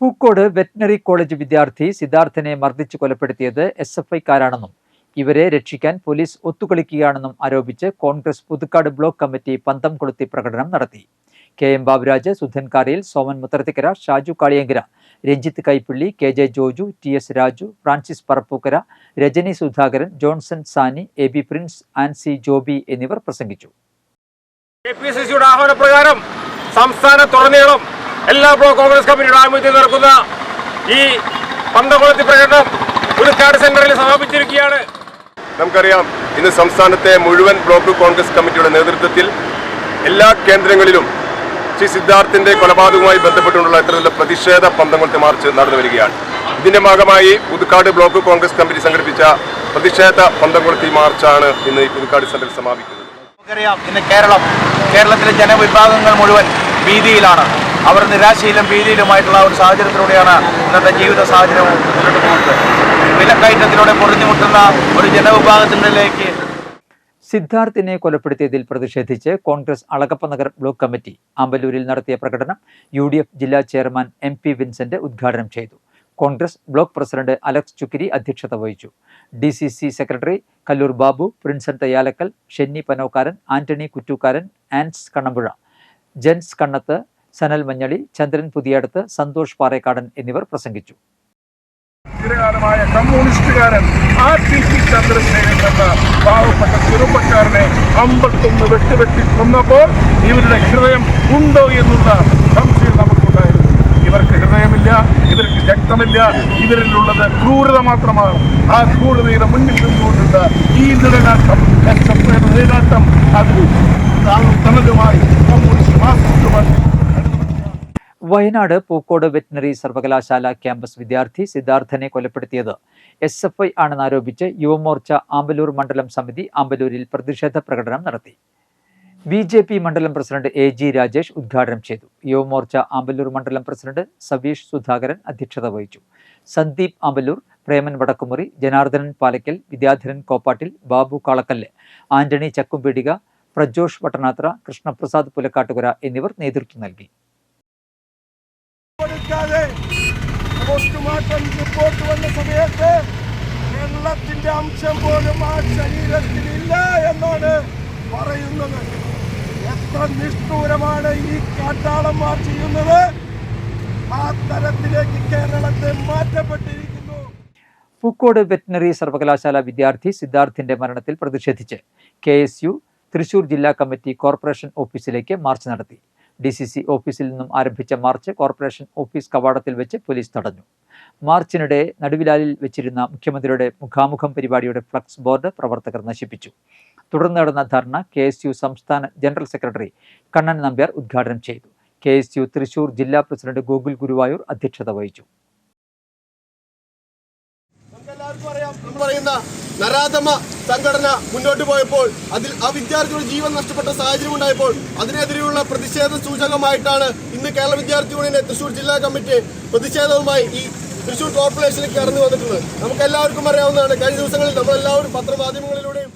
Pookode veterinary college വിദ്യാർത്ഥി സിദ്ധാർത്ഥനെ മർദ്ദിച്ച് കൊലപ്പെടുത്തിയത് എസ് എഫ് ഐക്കാരാണെന്നും ഇവരെ രക്ഷിക്കാൻ പോലീസ് ഒത്തുകളിക്കുകയാണെന്നും ആരോപിച്ച് കോൺഗ്രസ് പുതുക്കാട് ബ്ലോക്ക് കമ്മിറ്റി പന്തം കൊളുത്തി പ്രകടനം നടത്തി. K M Baburaj Sudhan Karayil Soman Mutharthikkara Shaju Kaliyankara Ranjith Kaippilly K J Joju T S Raju Francis Parappukkara Rajani Sudhakaran Johnson Sani A B Prince Ancy Joby എന്നിവർ പ്രസംഗിച്ചു. ആഹ്വാനപ്രകാരം സംസ്ഥാനത്തുടനീളം എല്ലാ block Congress കമ്മിറ്റിയുടെ ആഭിമുഖ്യത്തിൽ നടക്കുന്ന ഈ പന്തകുളത്തി പ്രകടനം പുതുക്കാട് സെന്ററിൽ സമാപിച്ചിരിക്കുകയാണ്. നമുക്കറിയാം ഇന്ന് സംസ്ഥാനത്തെ മുഴുവൻ ബ്ലോക്ക് കോൺഗ്രസ് കമ്മിറ്റിയുടെ നേതൃത്വത്തിൽ എല്ലാ കേന്ദ്രങ്ങളിലും ശ്രീ സിദ്ധാർത്ഥിന്റെ കൊലപാതകവുമായി ബന്ധപ്പെട്ടുകൊണ്ടുള്ള ഇത്തരത്തിലുള്ള പ്രതിഷേധ പന്തംകൊളുത്തി മാർച്ച് നടന്നു വരികയാണ്. ഇതിന്റെ ഭാഗമായി പുതുക്കാട് ബ്ലോക്ക് കോൺഗ്രസ് കമ്മിറ്റി സംഘടിപ്പിച്ച പ്രതിഷേധ പന്തംകൊളുത്തി മാർച്ചാണ് ഇന്ന് ഈ പുതുക്കാട് സെന്ററിൽ സമാപിക്കുന്നത്. നമുക്കറിയാം ഇന്ന് കേരളം കേരളത്തിലെ ജനവിഭാഗങ്ങൾ മുഴുവൻ ഭീതിയിലാണ്. അവർ നിരാശയിലും ഭീതിയിലുമായിട്ടുള്ള ഒരു സാഹചര്യത്തിലൂടെയാണ് ഇന്നത്തെ ജീവിത സാഹചര്യം മുന്നോട്ട് പോകുന്നത്. വിലക്കയറ്റത്തിലൂടെ പൊറിഞ്ഞുമുട്ടുന്ന ഒരു ജനവിഭാഗത്തിനിലേക്ക് സിദ്ധാർത്ഥിനെ കൊലപ്പെടുത്തിയതിൽ പ്രതിഷേധിച്ച് കോൺഗ്രസ് അളകപ്പ നഗർ ബ്ലോക്ക് കമ്മിറ്റി ആമ്പല്ലൂരിൽ നടത്തിയ പ്രകടനം യു ഡി എഫ് ജില്ലാ ചെയർമാൻ എം പി വിൻസെന്റ് ഉദ്ഘാടനം ചെയ്തു. Congress block president Alex Chukkiri അധ്യക്ഷത വഹിച്ചു. D C C secretary Kallur Babu Prinson Thayyalakkal Shenny Panokkaran Antony Kuttukkaran Ans Kannampuzha. Jens Kannath Sanal Manjali Chandran Puthiyadath Santhosh Parekkadan എന്നിവർ പ്രസംഗിച്ചു. ചിരകാലമായ കമ്മ്യൂണിസ്റ്റുകാരൻ ആ T P Chandrasekharan എന്ന കൊന്നപ്പോൾ ഇവരുടെ ഹൃദയം ഉണ്ടോ എന്നുള്ള സംശയം നമുക്കുണ്ടായിരുന്നു. ഇവർക്ക് ഹൃദയമില്ല ഇവർക്ക് രക്തമില്ല ഇവരിലുള്ളത് ക്രൂരത മാത്രമാണ്. ആ ക്രൂരതയുടെ മുന്നിൽ നിന്നുകൊണ്ടുള്ള ഈ നിലനാട്ടം നിലനാട്ടം അത് തനതുമായി വയനാട് പൂക്കോട് വെറ്റിനറി സർവകലാശാല ക്യാമ്പസ് വിദ്യാർത്ഥി സിദ്ധാർത്ഥനെ കൊലപ്പെടുത്തിയത്. എസ് എഫ് ഐ ആണെന്നാരോപിച്ച് യുവമോർച്ച ആമ്പലൂർ മണ്ഡലം സമിതി ആമ്പലൂരിൽ പ്രതിഷേധ പ്രകടനം നടത്തി. ബി ജെ പി മണ്ഡലം പ്രസിഡന്റ് എ ജി രാജേഷ് ഉദ്ഘാടനം ചെയ്തു. യുവമോർച്ച ആമ്പലൂർ മണ്ഡലം പ്രസിഡന്റ് സവീഷ് സുധാകരൻ അധ്യക്ഷത വഹിച്ചു. സന്ദീപ് ആമ്പലൂർ പ്രേമൻ വടക്കുമുറി ജനാർദ്ദനൻ പാലക്കൽ വിദ്യാധരൻ കോപ്പാട്ടിൽ ബാബു കാളക്കല്ല് ആന്റണി ചക്കുംപീടിക പ്രജോഷ് വട്ടനാത്ര കൃഷ്ണപ്രസാദ് പുലക്കാട്ടുകര എന്നിവർ നേതൃത്വം നൽകി. പോസ്റ്റ്മോർട്ടം റിപ്പോർട്ട് വന്ന സമയത്ത് വെള്ളത്തിന്റെ അംശം പോലും ആ ശരീരത്തിലില്ല എന്നാണ് പറയുന്നത്. എത്ര നിഷ്ഠൂരമാണ് ഈ കാട്ടാളന്മാർ ചെയ്യുന്നത്. ആ തരത്തിലേക്ക് കേരളത്തെ മാറ്റപ്പെട്ടിരിക്കുന്നു. പൂക്കോട് വെറ്റിനറി സർവകലാശാല വിദ്യാർത്ഥി സിദ്ധാർത്ഥിന്റെ മരണത്തിൽ പ്രതിഷേധിച്ച് കെ തൃശൂർ ജില്ലാ കമ്മിറ്റി കോർപ്പറേഷൻ ഓഫീസിലേക്ക് മാർച്ച് നടത്തി. ഡി സി സി ഓഫീസിൽ നിന്നും ആരംഭിച്ച മാർച്ച് കോർപ്പറേഷൻ ഓഫീസ് കവാടത്തിൽ വെച്ച് പോലീസ് തടഞ്ഞു. മാർച്ചിനിടെ നടുവിലാലിൽ വെച്ചിരുന്ന മുഖ്യമന്ത്രിയുടെ മുഖാമുഖം പരിപാടിയുടെ ഫ്ലക്സ് ബോർഡ് പ്രവർത്തകർ നശിപ്പിച്ചു. തുടർന്ന് നടന്ന ധർണ കെ എസ് യു സംസ്ഥാന ജനറൽ സെക്രട്ടറി കണ്ണൻ നമ്പ്യാർ ഉദ്ഘാടനം ചെയ്തു. കെ എസ് യു തൃശൂർ ജില്ലാ പ്രസിഡന്റ് ഗോകുൽ ഗുരുവായൂർ അധ്യക്ഷത വഹിച്ചു. നമുക്കെല്ലാവർക്കും അറിയാം. നമ്മൾ പറയുന്ന നരാധമ സംഘടന മുന്നോട്ട് പോയപ്പോൾ അതിൽ ആ വിദ്യാർത്ഥിയുടെ ജീവൻ നഷ്ടപ്പെട്ട സാഹചര്യം ഉണ്ടായപ്പോൾ അതിനെതിരെയുള്ള പ്രതിഷേധ സൂചകമായിട്ടാണ് ഇന്ന് കേരള വിദ്യാർത്ഥി യൂണിയന്റെ തൃശൂർ ജില്ലാ കമ്മിറ്റി പ്രതിഷേധവുമായി ഈ തൃശൂർ കോർപ്പറേഷനിലേക്ക് കടന്നു വന്നിട്ടുള്ളത്. നമുക്ക് എല്ലാവർക്കും അറിയാവുന്നതാണ് കഴിഞ്ഞ ദിവസങ്ങളിൽ നമ്മളെല്ലാവരും പത്രമാധ്യമങ്ങളിലൂടെയും